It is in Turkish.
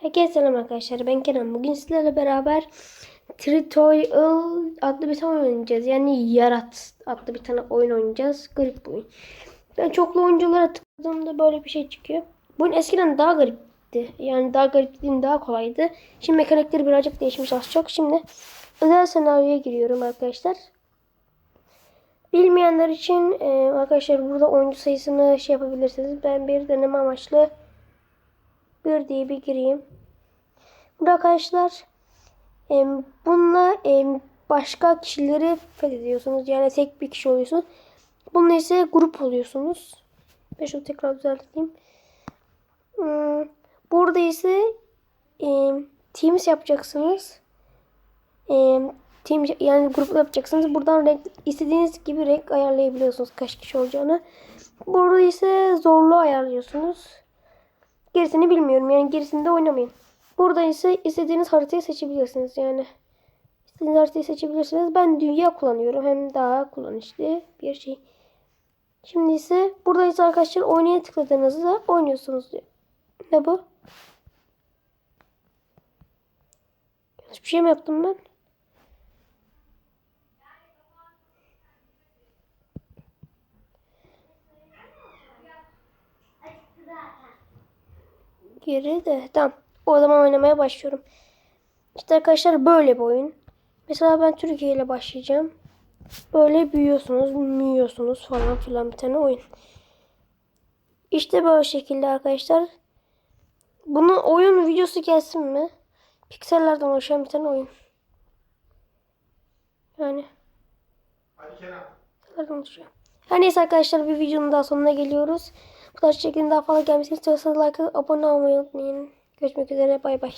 Herkese selam arkadaşlar. Ben Kenan. Bugün sizlerle beraber Tritoil adlı bir tane oynayacağız. Yani Yarat adlı bir tane oyun oynayacağız. Garip bir oyun. Ben çoklu oyunculara tıkladığımda böyle bir şey çıkıyor. Bu oyun eskiden daha garipti. Yani daha garip değil, daha kolaydı. Şimdi mekanikleri birazcık değişmiş az çok. Şimdi özel senaryoya giriyorum arkadaşlar. Bilmeyenler için e, arkadaşlar burada oyuncu sayısını şey yapabilirsiniz. Ben bir deneme amaçlı bir diye bir gireyim. Burada arkadaşlar e, bununla e, başka kişileri fethediyorsunuz. Yani tek bir kişi oluyorsunuz. Bununla ise grup oluyorsunuz. Ben şunu tekrar düzelteyim. Hmm, Burada ise e, teams yapacaksınız. E, team yani grup yapacaksınız. Buradan renk istediğiniz gibi renk ayarlayabiliyorsunuz kaç kişi olacağını. Burada ise zorluğu ayarlıyorsunuz. Gerisini bilmiyorum. Yani gerisini de oynamayın. Burada ise istediğiniz haritayı seçebilirsiniz. Yani istediğiniz haritayı seçebilirsiniz. Ben dünya kullanıyorum. Hem daha kullanışlı bir şey. Şimdi ise burada ise arkadaşlar oynaya tıkladığınızda oynuyorsunuz diyor. Ne bu? Yanlış bir şey mi yaptım ben? Geri de tamam. O zaman oynamaya başlıyorum. İşte arkadaşlar böyle bir oyun. Mesela ben Türkiye ile başlayacağım. Böyle büyüyorsunuz, büyüyorsunuz falan filan bir tane oyun. İşte böyle şekilde arkadaşlar. Bunun oyun videosu gelsin mi? Piksellerden oluşan bir tane oyun. Yani Hadi Kenan. Her neyse arkadaşlar bir videonun daha sonuna geliyoruz. Bu tarz şeklinde daha fazla gelmesini istiyorsanız like abone olmayı unutmayın. Görüşmek üzere bay bay.